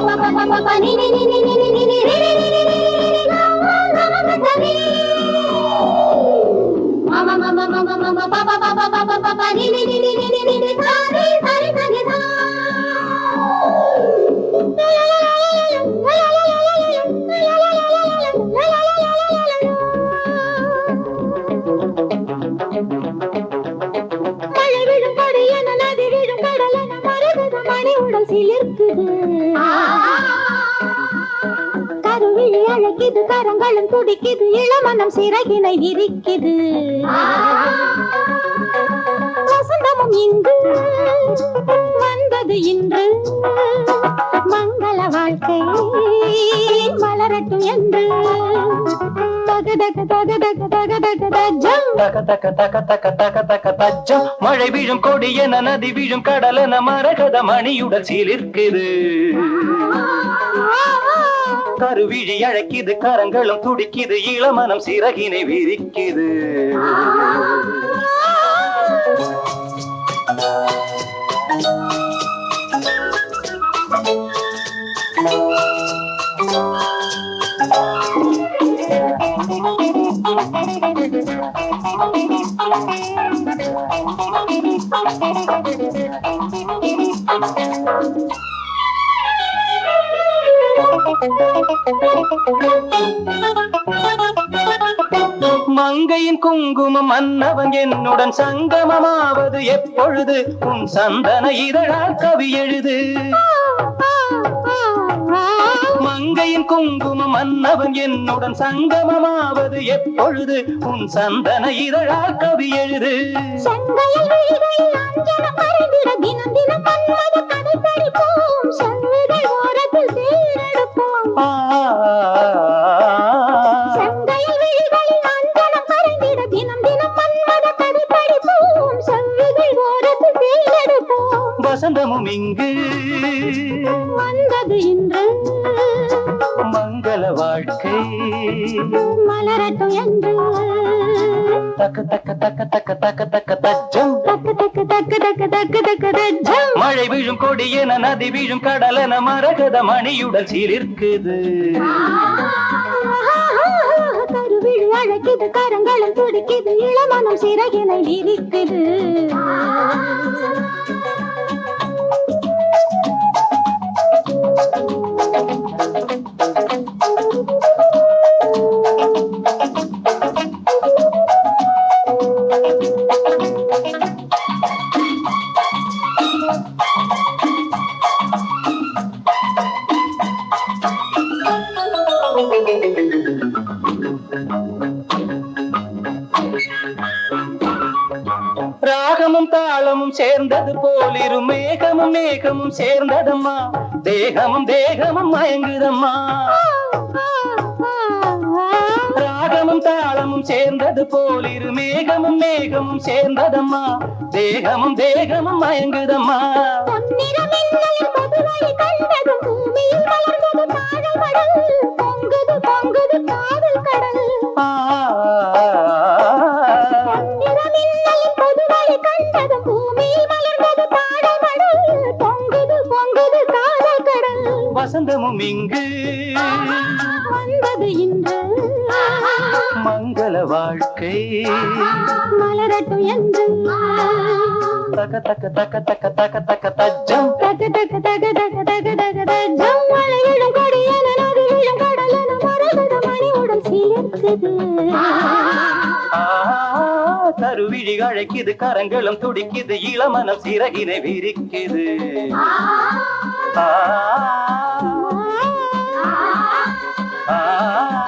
மழை கருவிழி கரங்களும் துடிக்குது இளமனம் சிறகினை விரிக்குது வசந்தமும் இங்கு வந்தது இன்று மங்கள வாழ்க்கை மலரட்டும் என்று. மழை வீழும் கொடி என நதி வீழும் கடல் என மரகத மணியுடன் சீலிருக்குது கருவிழி அழைக்குது கரங்களும் துடிக்குது இளமனம் சிறகினை விரிக்குது Thank you. மங்கையின் குங்குமம் மன்னவன் என்னுடன் சங்கமமாவது எப்பொழுது? உன் சந்தன இதழால் கவி எழுது. மங்கையின் குங்குமம் மன்னவன் என்னுடன் சங்கமமாவது எப்பொழுது? உன் சந்தன இதழால் கவி எழுது. வசந்தமும் இங்கு வந்தது இன்று மங்கள வாழ்க்கை மலரட்டும் என்று தக்க தக்க தக்க தக்க தக்க தக்க தஜ்ஜம் தக்கு தக்கு தக்கு தக்கு தக்கு தக்கு தஜம் மழை வீழும் கொடி என நதி வீழும் கடல் என மரகத மணியுடன் சீலிருக்குது கருவிழி அழைக்குது கரங்களும் துடிக்குது இளமனம் சிறகினை விரிக்குது ராகமும் சேர்ந்தது போல் இரு மேகமும் மேகமும் சேர்ந்ததம்மா. தேகமும் தேகமும் மயங்குதம்மா. ராகமும் தாளமும் சேர்ந்தது போல் இரு மேகமும் மேகமும் சேர்ந்ததம்மா. தேகமும் தேகமும் மயங்குதம்மா. வசந்தமும் இங்கு வந்தது இன்று மங்கள வாழ்க்கை மலரட்டும் என்று தக்க தக்க தக்க தக்க தக்க தக்க தஜ்ஜம் தகு தகு தகு தகு தகு தகு தஜம் விழும் கொடி என நதி விழும் கடல் என மரகத மணி உடல் சிலிர்க்குது ஆ, கருவிழி அழைக்குது கரங்களும் துடிக்குது இளமனம் சிறகினை விரிக்குது आ, आ, आ, आ